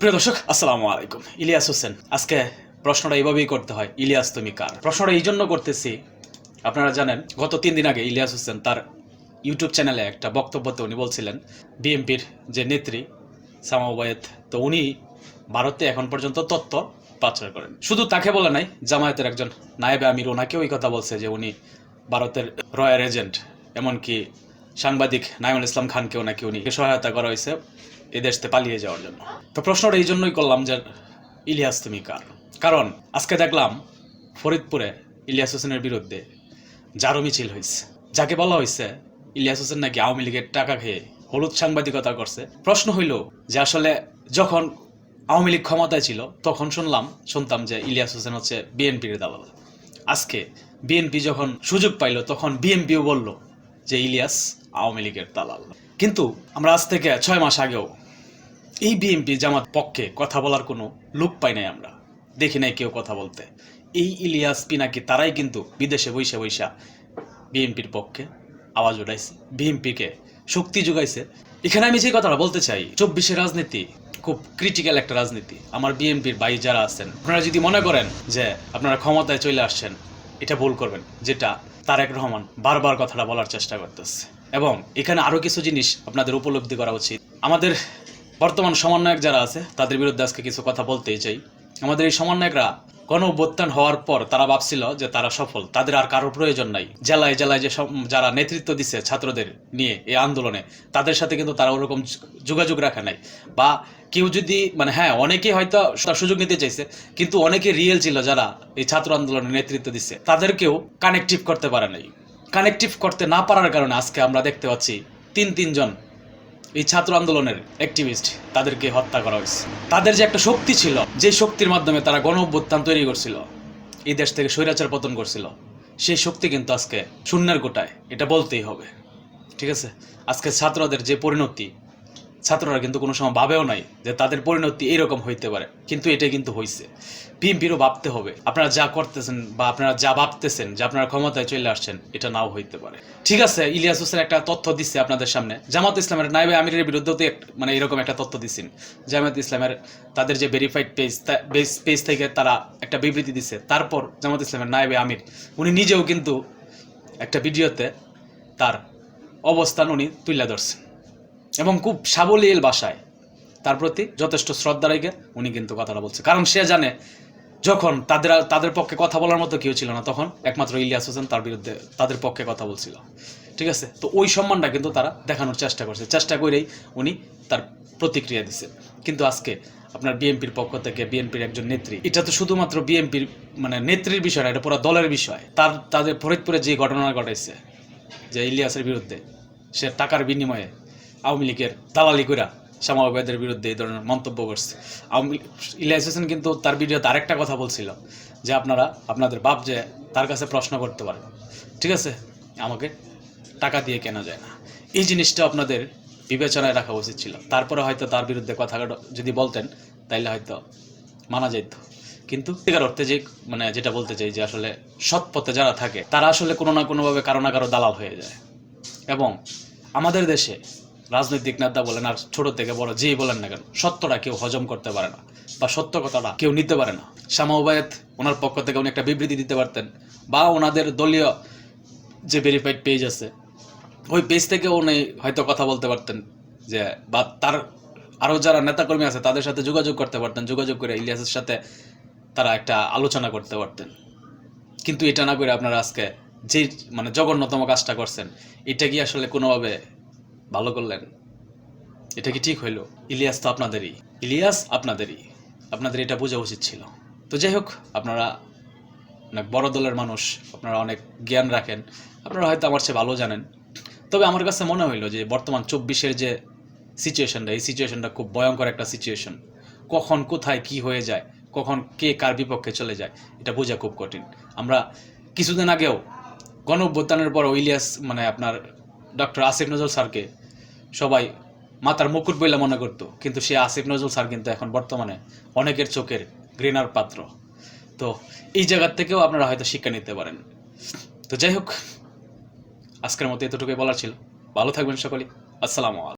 প্রিয় দর্শক, আসসালামু আলাইকুম। ইলিয়াস হোসেন, আজকে প্রশ্নটা এইভাবেই করতে হয়, ইলিয়াস তুমি কার? প্রশ্নটা এই জন্য করতেছি, আপনারা জানেন, গত তিন দিন আগে ইলিয়াস হোসেন তার ইউটিউব চ্যানেলে একটা বক্তব্যতে উনি বলছিলেন, বিএনপির যে নেত্রী সামাওবায়েত তো উনি ভারতে এখন পর্যন্ত তত্ত্ব পাচার করেন। শুধু তাকে বলে নাই, জামায়াতের একজন নায়েবে আমির ওনাকেও এই কথা বলছে যে উনি ভারতের রয়্যাল এজেন্ট, এমনকি সাংবাদিক নাইমুল ইসলাম খানকেও নাকি উনি সহায়তা করা হয়েছে এ দেশ থেকে পালিয়ে যাওয়ার জন্য। তো প্রশ্নটা এই জন্যই করলাম যে ইলিয়াস তুমি কার? কারণ আজকে দেখলাম ফরিদপুরে ইলিয়াস হোসেনের বিরুদ্ধে জারো মিছিল হয়েছে। যাকে বলা হয়েছে ইলিয়াস হোসেন নাকি আওয়ামী লীগের টাকা খেয়ে হলুদ সাংবাদিকতা করছে। প্রশ্ন হইল যে আসলে যখন আওয়ামী লীগ ক্ষমতায় ছিল, তখন শুনলাম, শুনতাম যে ইলিয়াস হোসেন হচ্ছে বিএনপির দালাল। আজকে বিএনপি যখন সুযোগ পাইল, তখন বিএনপিও বলল যে ইলিয়াস আওয়ামী লীগের দালাল। কিন্তু আমরা আজ থেকে ছয় মাস আগেও এই বিএনপি জামাত পক্ষে কথা বলার কোনো লোক পাই নাই আমরা। দেখি নাই কেউ কথা বলতে। এই ইলিয়াস, পিনাকি, তারাই কিন্তু বিদেশে বৈশা বৈশা বিএনপির পক্ষে আওয়াজ উঠাইছে, বিএনপিকে শক্তি যোগাইছে। এখানে আমি যে কথাটা বলতে চাই, চব্বিশে রাজনীতি খুব ক্রিটিক্যাল একটা রাজনীতি। আমার বিএনপির ভাই যারা আছেন, আপনারা যদি মনে করেন যে আপনারা ক্ষমতায় চলে আসছেন, এটা ভুল করবেন। যেটা তারেক রহমান বারবার কথাটা বলার চেষ্টা করতেছে। এবং এখানে আরও কিছু জিনিস আপনাদের উপলব্ধি করা উচিত। আমাদের বর্তমান সমন্বয়ক যারা আছে, তাদের বিরুদ্ধে আজকে কিছু কথা বলতেই চাই। আমাদের এই সমন্বয়করা গণ অভ্যুত্থান হওয়ার পর তারা ভাবছিল যে তারা সফল। তাদের আর কারোর প্রয়োজন নাই। জেলায় জেলায় যে যারা নেতৃত্ব দিচ্ছে ছাত্রদের নিয়ে এই আন্দোলনে, তাদের সাথে কিন্তু তারা ওরকম যোগাযোগ রাখা নাই। বা কেউ যদি মানে হ্যাঁ অনেকেই হয়তো তার সুযোগ নিতে চাইছে, কিন্তু অনেকে রিয়েল ছিল যারা এই ছাত্র আন্দোলনে নেতৃত্ব দিচ্ছে তাদেরকেও কানেকটিভ করতে পারে নাই। কানেকটিভ করতে না পারার কারণে আজকে আমরা দেখতে পাচ্ছি তিন, তিনজন এই ছাত্র আন্দোলনের অ্যাক্টিভিস্ট তাদেরকে হত্যা করা হয়েছে। তাদের যে একটা শক্তি ছিল, যে শক্তির মাধ্যমে তারা গণ অভ্যুত্থান তৈরি করছিল, এই দেশ থেকে স্বৈরাচার পতন করছিল, সেই শক্তি কিন্তু আজকে শূন্যের গোটায়, এটা বলতেই হবে। ঠিক আছে? আজকে ছাত্রদের যে পরিণতি ছাত্ররা কিন্তু কোনো সময় ভাবেও নাই যে তাদের পরিণতি এইরকম হইতে পারে। কিন্তু এটাই কিন্তু হয়েছে বিএনপিরও ভাবতে হবে, আপনারা যা করতেছেন বা আপনারা যা ভাবতেছেন যে আপনারা ক্ষমতায় চলে আসছেন, এটা নাও হইতে পারে। ঠিক আছে, ইলিয়াস হোসেন একটা তথ্য দিচ্ছে আপনাদের সামনে। জামাত ইসলামের নাইবে আমিরের বিরুদ্ধেও তো মানে এরকম একটা তথ্য দিচ্ছেন জামাত ইসলামের তাদের যে ভেরিফাইড পেজ বেস পেজ থেকে তারা একটা বিবৃতি দিচ্ছে তারপর জামাত ইসলামের নাইবে আমির, উনি নিজেও কিন্তু একটা ভিডিওতে তার অবস্থান উনি তুলে ধরছেন। এবং খুব সাবলীল ভাষায়। তার প্রতি যথেষ্ট শ্রদ্ধা রেখে উনি কিন্তু কথাটা বলছে। কারণ সে জানে, যখন তাদের তাদের পক্ষে কথা বলার মতো কেউ ছিল না, তখন একমাত্র ইলিয়াস হোসেন তার বিরুদ্ধে তাদের পক্ষে কথা বলছিল। ঠিক আছে? তো ওই সম্মানটা কিন্তু তারা দেখানোর চেষ্টা করছে। চেষ্টা করেই উনি তার প্রতিক্রিয়া দিচ্ছে কিন্তু আজকে আপনার বিএনপির পক্ষ থেকে বিএনপির একজন নেত্রী, এটা তো শুধুমাত্র বিএনপির মানে নেত্রীর বিষয় না, এটা পুরো দলের বিষয়। তার, তাদের ফরিদপুরে যে ঘটনা ঘটাইছে, যে ইলিয়াসের বিরুদ্ধে, সে টাকার বিনিময়ে আওয়ামী লীগের দালালি কইরা শ্যামা বিরুদ্ধে এই ধরনের মন্তব্য করছে। আওয়ামী ইলিয়াস হোসেন কিন্তু তার ভিডিওতে আরেকটা কথা বলছিল, যে আপনারা, আপনাদের বাপ যে তার কাছে প্রশ্ন করতে পারেন ঠিক আছে? আমাকে টাকা দিয়ে কেনা যায় না। এই জিনিসটা আপনাদের বিবেচনায় রাখা উচিত ছিল। তারপরে হয়তো তার বিরুদ্ধে কথা যদি বলতেন, তাইলে হয়তো মানা যেত কিন্তু সত্যিকার অর্থে যে মানে যেটা বলতে চাই যে আসলে সৎ পথে যারা থাকে, তারা আসলে কোনো না কোনোভাবে কারও না কারও দালাল হয়ে যায়। এবং আমাদের দেশে রাজনৈতিক নেতা বলেন আর ছোট থেকে বড় যেই বলেন না কেন, সত্যটা কেউ হজম করতে পারে না বা সত্য কথাটা কেউ নিতে পারে না। শ্যামা ওবায়দ ওনার পক্ষ থেকে উনি একটা বিবৃতি দিতে পারতেন বা ওনাদের দলীয় যে ভেরিফাইড পেজ আছে, ওই পেজ থেকে উনি হয়তো কথা বলতে পারতেন যে, বা তার আরও যারা নেতাকর্মী আছে তাদের সাথে যোগাযোগ করতে পারতেন, যোগাযোগ করে ইলিয়াসের সাথে তারা একটা আলোচনা করতে পারতেন। কিন্তু এটা না করে আপনারা আজকে যে মানে জঘন্যতম কাজটা করছেন, এটা কি আসলে কোনোভাবে ভালো করলেন। এটা কি ঠিক হইল? ইলিয়াস তো আপনাদেরই। ইলিয়াস আপনাদেরই। আপনাদের এটা বোঝা উচিত ছিল। তো যাই হোক, আপনারা অনেক বড় দলের মানুষ, আপনারা অনেক জ্ঞান রাখেন। আপনারা হয়তো আমার চেয়ে ভালো জানেন। তবে আমার কাছে মনে হইল যে বর্তমান চব্বিশের যে সিচুয়েশনটা এই সিচুয়েশনটা খুব ভয়ঙ্কর একটা সিচুয়েশন কখন, কোথায়, কি হয়ে যায়, কখন, কে কার বিপক্ষে চলে যায়, এটা বোঝা খুব কঠিন। আমরা কিছুদিন আগেও গণ পর ইলিয়াস মানে আপনার ডক্টর আসিফ নজরুল স্যারকে সবাই মাতার মুকুট বলে মনে করতো, কিন্তু সে আসিফ নজরুল স্যার কিন্তু এখন বর্তমানে অনেকের চোখের গ্রেনার পাত্র। তো এই জায়গার থেকেও আপনারা হয়তো শিক্ষা নিতে পারেন। তো যাই হোক, আজকের মতো এতটুকুই বলার ছিল। ভালো থাকবেন সকলে আসসালামু আলাইকুম।